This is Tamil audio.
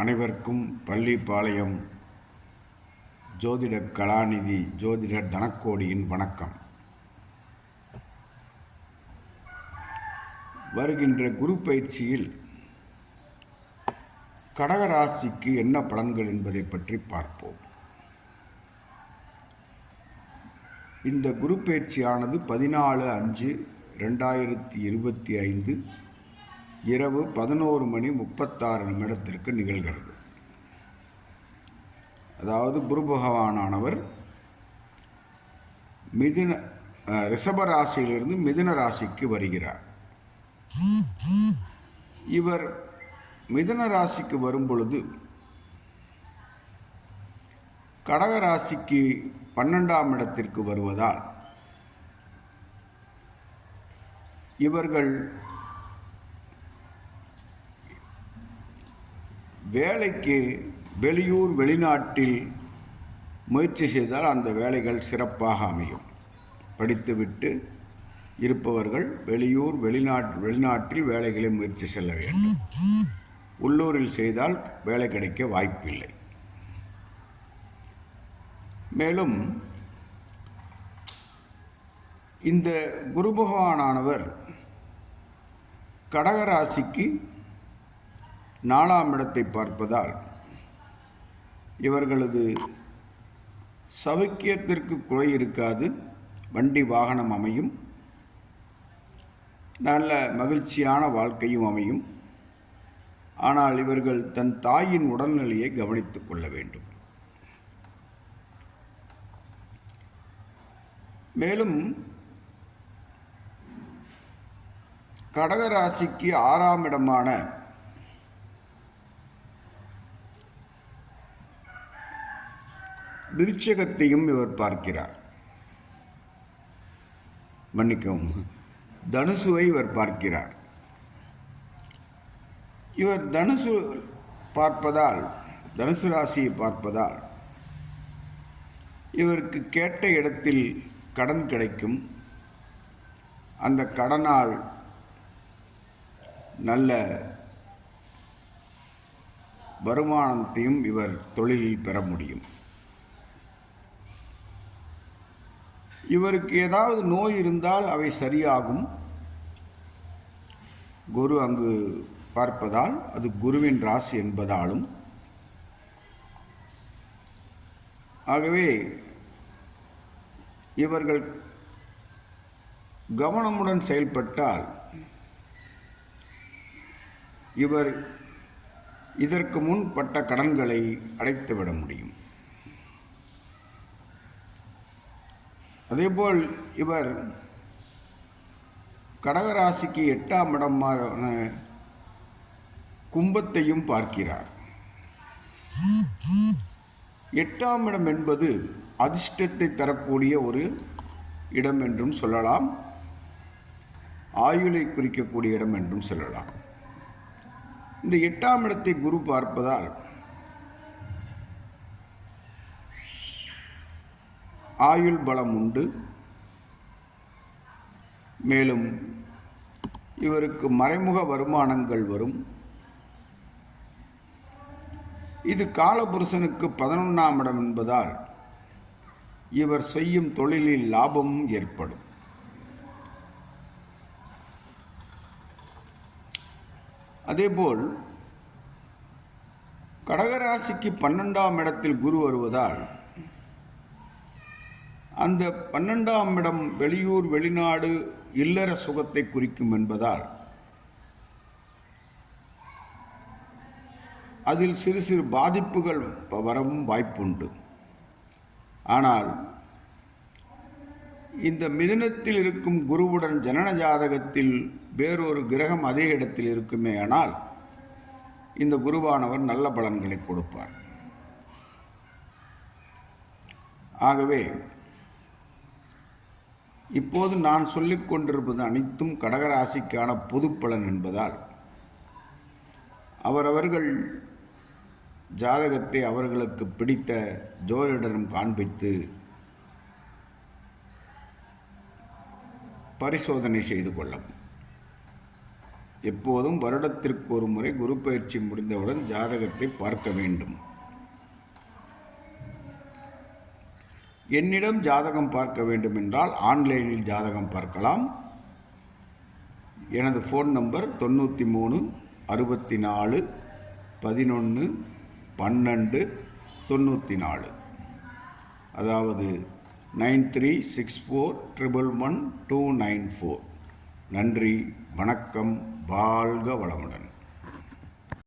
அனைவருக்கும் பள்ளிப்பாளையம் ஜோதிட கலாநிதி ஜோதிடர் தனக்கோடியின் வணக்கம். வருகின்ற குரு பயிற்சியில் கடகராசிக்கு என்ன பலன்கள் என்பதை பற்றி பார்ப்போம். இந்த குரு பயிற்சியானது பதினாலு அஞ்சு ரெண்டாயிரத்தி இருபத்தி ஐந்து இரவு பதினோரு மணி முப்பத்தாறு நிமிடத்திற்கு நிகழ்கிறது. அதாவது குரு பகவானானவர் மிதுன அஹ், ரிஷப ராசியிலிருந்து மிதுன ராசிக்கு வருகிறார். இவர் மிதுன ராசிக்கு வரும் பொழுது கடக ராசிக்கு பன்னெண்டாம் இடத்திற்கு வருவதால் இவர்கள் வேலைக்கு வெளியூர் வெளிநாட்டில் முயற்சி செய்தால் அந்த வேலைகள் சிறப்பாக அமையும். படித்துவிட்டு இருப்பவர்கள் வெளியூர் வெளிநாட் வெளிநாட்டில் வேலைகளை முயற்சி செல்ல வேண்டும். உள்ளூரில் செய்தால் வேலை கிடைக்க வாய்ப்பில்லை. மேலும் இந்த குரு பகவானானவர் கடகராசிக்கு நாலாம் இடத்தை பார்ப்பதால் இவர்களது சவுக்கியத்திற்கு குறை இருக்காது. வண்டி வாகனம் அமையும். நல்ல மகிழ்ச்சியான வாழ்க்கையும் அமையும். ஆனால் இவர்கள் தன் தாயின் உடல்நிலையை கவனித்துக் கொள்ள வேண்டும். மேலும் கடகராசிக்கு ஆறாம் இடமான விருச்சகத்தையும் இவர் பார்க்கிறார். மன்னிக்கவும் தனுசுவை இவர் பார்க்கிறார். இவர் தனுசு பார்ப்பதால் தனுசு ராசியை பார்ப்பதால் இவருக்கு கேட்ட இடத்தில் கடன் கிடைக்கும். அந்த கடனால் நல்ல வருமானத்தையும் இவர் தொழிலில் பெற முடியும். இவருக்கு ஏதாவது நோய் இருந்தால் அவை சரியாகும். குரு அங்கு பார்ப்பதால் அது குருவின் ராசி என்பதாலும். ஆகவே இவர்கள் கவனமுடன் செயல்பட்டால் இவர் இதற்கு முன் பட்ட கடன்களை அடைத்துவிட முடியும். அதேபோல் இவர் கடகராசிக்கு எட்டாம் இடமான கும்பத்தையும் பார்க்கிறார். எட்டாம் இடம் என்பது அதிர்ஷ்டத்தை தரக்கூடிய ஒரு இடம் என்றும் சொல்லலாம். ஆயுளை குறிக்கக்கூடிய இடம் என்றும் சொல்லலாம். இந்த எட்டாம் இடத்தை குரு பார்ப்பதால் ஆயுள் பலம் உண்டு. மேலும் இவருக்கு மறைமுக வருமானங்கள் வரும். இது காலபுருஷனுக்கு பதினொன்றாம் இடம் என்பதால் இவர் செய்யும் தொழிலில் லாபமும் ஏற்படும். அதேபோல் கடகராசிக்கு பன்னெண்டாம் இடத்தில் குரு வருவதால் அந்த பன்னெண்டாம் இடம் வெளியூர் வெளிநாடு இல்லற சுகத்தை குறிக்கும் என்பதால் அதில் சிறு சிறு பாதிப்புகள் வரவும் வாய்ப்புண்டு. ஆனால் இந்த மிதினத்தில் இருக்கும் குருவுடன் ஜனன ஜாதகத்தில் வேறொரு கிரகம் அதே இடத்தில் இருக்குமே ஆனால் இந்த குருவானவர் நல்ல பலன்களை கொடுப்பார். ஆகவே இப்போது நான் சொல்லிக் கொண்டிருப்பது அனைத்தும் கடகராசிக்கான பொது பலன் என்பதால் அவரவர்கள் ஜாதகத்தை அவர்களுக்கு பிடித்த ஜோதிடரும் காண்பித்து பரிசோதனை செய்து கொள்ளவும். எப்போதும் வருடத்திற்கு ஒரு முறை குரு பயிற்சி முடிந்தவுடன் ஜாதகத்தை பார்க்க வேண்டும். என்னிடம் ஜாதகம் பார்க்க வேண்டும் என்றால் ஆன்லைனில் ஜாதகம் பார்க்கலாம். எனது ஃபோன் நம்பர் தொண்ணூற்றி மூணு அறுபத்தி நாலு பதினொன்று பன்னெண்டு தொண்ணூற்றி நாலு அதாவது nine three six four triple one two nine four. நன்றி வணக்கம் வாழ்க வளமுடன்.